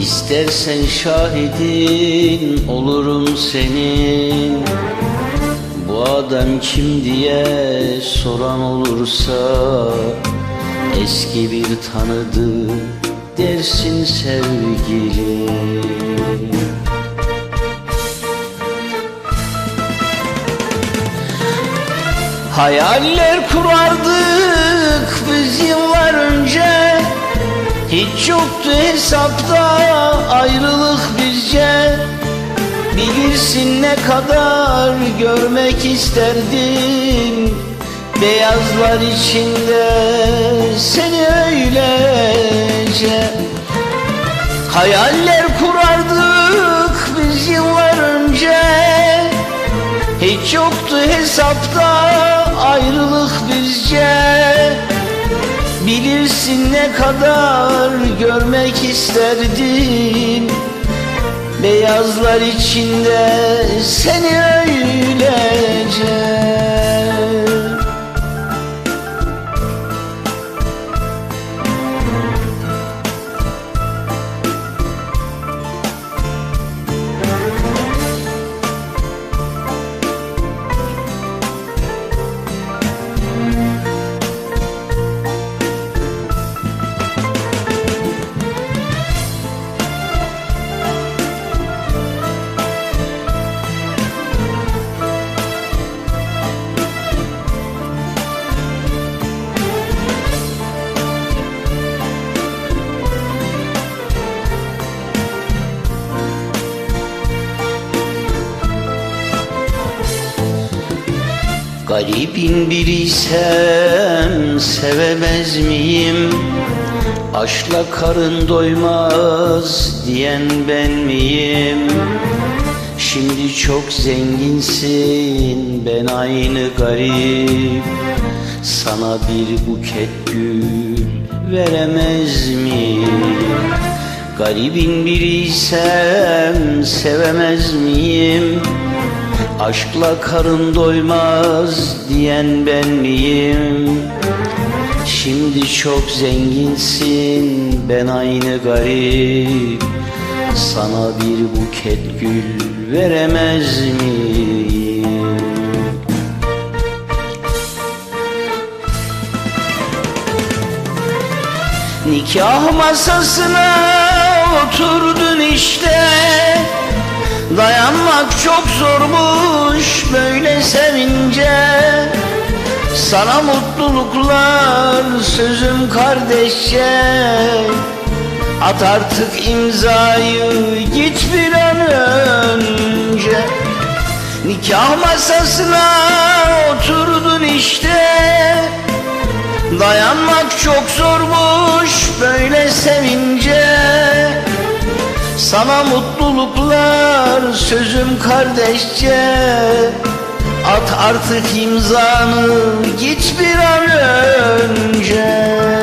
İstersen şahidin olurum senin. Bu adam kim diye soran olursa Eski bir tanıdık dersin sevgilim Hayaller kurardık biz yıllar önce Hiç yoktu hesapta ayrılık bizce. Bilirsin ne kadar görmek isterdim. Beyazlar içinde seni öylece. Hayaller kurardık biz yıllar önce. Hiç yoktu hesapta ayrılık bizce Bilirsin ne kadar görmek isterdim. Beyazlar içinde seni öylece Garibin biriysem sevemez miyim? Aşkla karın doymaz diyen ben miyim? Şimdi çok zenginsin ben aynı garip Sana bir buket gül veremez miyim? Garibin biriysem sevemez miyim? Aşkla karın doymaz diyen ben miyim? Şimdi çok zenginsin ben aynı garip Sana bir buket gül veremez miyim? Nikah masasına oturdun işte Dayanmak çok zormuş böyle sevince. Sana mutluluklar sözüm kardeşçe. At artık imzayı git bir an önce. Nikah masasına oturdun işte. Dayanmak çok zormuş böyle sevince Sana mutluluklar sözüm kardeşçe. At artık imzanı git bir an önce